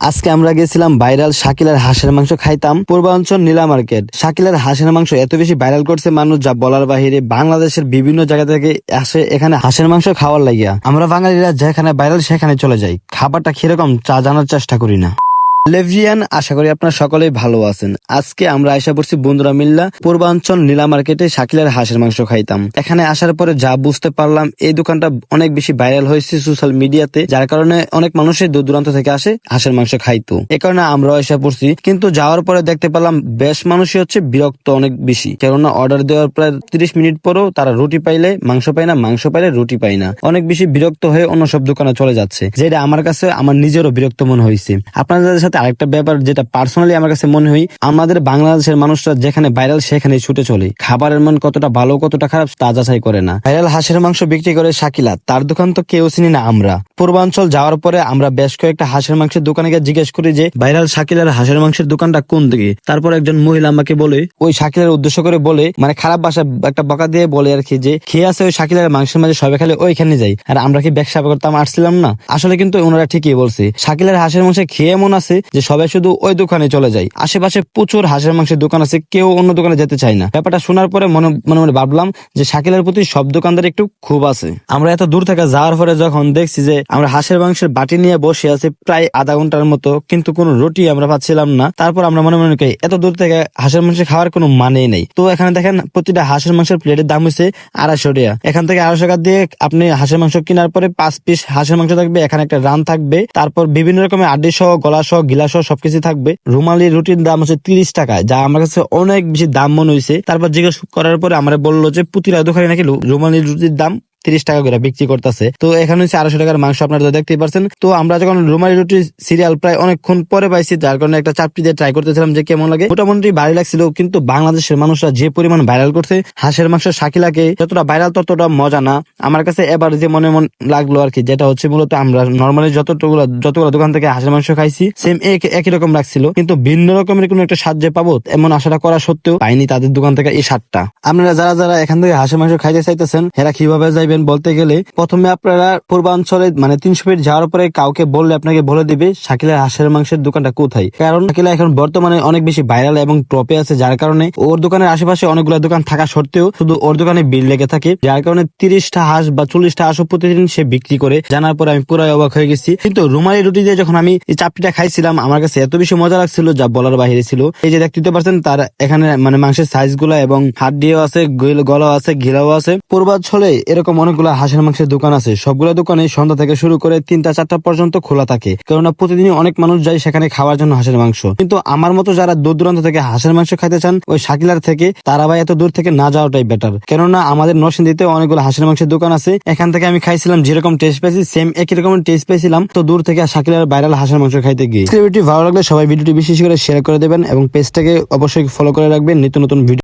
আজকে আমরা গেছিলাম ভাইরাল শাকিলার হাঁসের মাংস খাইতাম। পূর্বাঞ্চল নীলা মার্কেট। শাকিলার হাঁসের মাংস এত বেশি ভাইরাল করছে মানুষ, যা বলার বাহিরে বাংলাদেশের বিভিন্ন জায়গা থেকে আসে এখানে হাঁসের মাংস খাওয়ার লাগিয়া। আমরা বাঙালিরা যেখানে ভাইরাল সেখানে চলে যাই। খাবারটা কীরকম চা জানার চেষ্টা করি না। লেভিয়ান, আশা করি আপনারা সকলেই ভালো আছেন। আজকে আমরা আশা করছি বন্ধুরা মিল্লা। পূর্বাঞ্চল নীলা মার্কেটে শাকিলার হাঁসের মাংস খাইতাম। এখানে আসার পরে যা বুঝতে পারলাম, এই দোকানটা অনেক বেশি ভাইরাল হয়েছে সোশ্যাল মিডিয়াতে, যার কারণে অনেক মানুষের দূর দূরান্ত থেকে আসে হাঁসের মাংস খাইতো। এ কারণে আমরাও এসে পড়ছি, কিন্তু যাওয়ার পরে দেখতে পেলাম বেশ মানুষই হচ্ছে বিরক্ত অনেক বেশি। কেননা অর্ডার দেওয়ার প্রায় তিরিশ মিনিট পরেও তারা রুটি পাইলে মাংস পায় না, মাংস পাইলে রুটি পায় না। অনেক বেশি বিরক্ত হয়ে অন্য সব দোকানে চলে যাচ্ছে, যেটা আমার কাছে, আমার নিজেরও বিরক্ত মনে হয়েছে আপনাদের সাথে আরেকটা ব্যাপার যেটা পার্সোনালি আমার কাছে মনে হয়, আমাদের বাংলাদেশের মানুষরা যেখানে ভাইরাল সেখানে ছুটে চলে। খাবারের মান কতটা ভালো, কতটা খারাপ তা যাচাই করে না। ভাইরাল হাঁসের মাংস বিক্রি করে শাকিলা, তার দোকান তো কেউ চিনি না আমরা। পূর্বাঞ্চল যাওয়ার পরে আমরা বেশ কয়েকটা হাঁসের মাংসের দোকানে গিয়ে জিজ্ঞেস করি যে, ভাইরাল শাকিলার হাঁসের মাংসের দোকানটা কোন দিকে? তারপর একজন মহিলা আমাকে বলে, ওই শাকিলার উদ্দেশ্য করে বলে মানে খারাপ বাসা একটা বকা দিয়ে বলে আর কি যে, খেয়ে আছে ওই শাকিলার মাংসের মাঝে সবাই খালে ওইখানে যাই। আর আমরা কি ব্যবসা করতাম, আসছিলাম না? আসলে কিন্তু ওনারা ঠিকই বলছে, শাকিলার হাঁসের মাংস খেয়ে এমন আছে যে সবাই শুধু ওই দোকানে চলে যায়। আশেপাশে প্রচুর হাঁসের মাংসের দোকান আছে, কেউ অন্য দোকানে যেতে চায় না। ব্যাপারটা শোনার পরে মনে মনে মনে ভাবলাম যে শাকিলের প্রতি সব দোকানদার একটু খুব আছে। আমরা এত দূর থেকে যাওয়ার পরে যখন দেখছি যে আমরা হাঁসের মাংসের বাটি নিয়ে বসে আছি প্রায় আধা ঘণ্টার মতো, কিন্তু কোনো রুটি আমরা পাচ্ছিলাম না। তারপর আমরা মনে মনে করি, এত দূর থেকে হাঁসের মাংস খাওয়ার কোনো মানেই নেই। তো এখানে দেখেন, প্রতিটা হাঁসের মাংসের প্লেটের দাম হচ্ছে আড়াইশো টাকা এখান থেকে আড়াইশো টাকা দিয়ে আপনি হাঁসের মাংস কেনার পরে পাঁচ পিস হাঁসের মাংস থাকবে, এখানে একটা রান থাকবে। তারপর বিভিন্ন রকমের আড্ডি সহ, গলা সহ গিলা সহ সবকিছু থাকবে। রুমালি রুটির দাম হচ্ছে তিরিশ টাকা, যা আমার কাছে অনেক বেশি দাম মনে হয়েছে তারপর জিজ্ঞেস করার পরে আমরা বলল যে, পুতিরা দোকানে নাকি রুমালি রুটির দাম তিরিশ টাকা করে বিক্রি করতেছে। তো এখানে হচ্ছে আড়াইশো টাকার মাংস আপনারা দেখতেই পারছেন। তো আমরা যখন রুমালি রুটি সিরিয়াল প্রায় অনেকক্ষণ পরে পাইছি, যার কারণে একটা চাপটি দিয়ে ট্রাই করতেছিলাম যে কেমন লাগে। মোটামুটি ভালো লাগছিল, কিন্তু বাংলাদেশের মানুষরা যে পরিমাণ ভাইরাল করছে, হাঁসের মাংস শাকিলাকে যতটা ভাইরাল ততটা মজা না। আমার কাছে এবার যে মনে মন লাগল আর কি যেটা হচ্ছে মূলত আমরা নর্মালি যতটুকু যতগুলো দোকান থেকে হাঁসের মাংস খাইছি সেম একই রকম লাগছিল। কিন্তু ভিন্ন রকমের কোনো একটা স্বাদ যে পাবো, এমন আশাটা করা সত্ত্বেও পাইনি তাদের দোকান থেকে এই স্বাদটা। আপনারা যারা যারা এখান থেকে হাঁসের মাংস খাইতে চাইতেছেন, এরা কীভাবে যাইবেন বলতে গেলে প্রথমে আপনারা পূর্বাঞ্চলে মানে তিনশো ফিট যাওয়ার পরে কাউকে বললে আপনাকে বলে দিবে শাকিলের হাঁসের মাংসের দোকানটা কোথায়। কারণ শাকিলা এখন বর্তমানে অনেক বেশি ভাইরাল এবং টপে আছে, যার কারণে ওর দোকানের আশেপাশে অনেকগুলো দোকান থাকা সত্ত্বেও শুধু ওর দোকানে বিল লেগে থাকে, যার কারণে তিরিশটা হাঁস বা চল্লিশটা হাঁসও প্রতিদিন সে বিক্রি করে। জানার পরে আমি পুরাই অবাক হয়ে গেছি। কিন্তু রুমালি রুটি দিয়ে যখন আমি এই চাপটিটা খাইছিলাম, আমার কাছে এত বেশি মজা লাগছিল যা বলার বাহিরে ছিল। এই যে দেখতে পারছেন তার এখানে মানে মাংসের সাইজগুলা এবং দিয়েও আছে গলাও আছে ঘিরাও আছে। পূর্বাঞ্চলে এরকম অনেকগুলো হাঁসের মাংসের দোকান আছে। সবগুলো দোকানে সন্ধ্যা থেকে শুরু করে তিনটা, চারটা পর্যন্ত খোলা থাকে। কেননা প্রতিদিনই অনেক মানুষ যায় সেখানে খাওয়ার জন্য হাঁসের মাংস। কিন্তু আমার মতো যারা দূর দূরান্ত থেকে হাঁসের মাংস খাইতে চান, ওই শাকিলার থেকে, তারা ভাই এত দূর থেকে না যাওয়াটাই বেটার কেননা আমাদের নরসিংদীতে অনেকগুলো হাঁসের মাংসের দোকান আছে। এখান থেকে আমি খাইছিলাম যেরকম টেস্ট পেয়েছি সেম একই রকম টেস্ট পেয়েছিলাম। তো দূর থেকে শাকিলার ভাইরাল হাঁসের মাংস খাইতে গিয়ে। ভিডিওটি ভালো লাগলে সবাই ভিডিওটি বিশেষ করে শেয়ার করে দেবেন এবং পেজটাকে অবশ্যই ফলো করে রাখবেন। নিত্য নতুন ভিডিও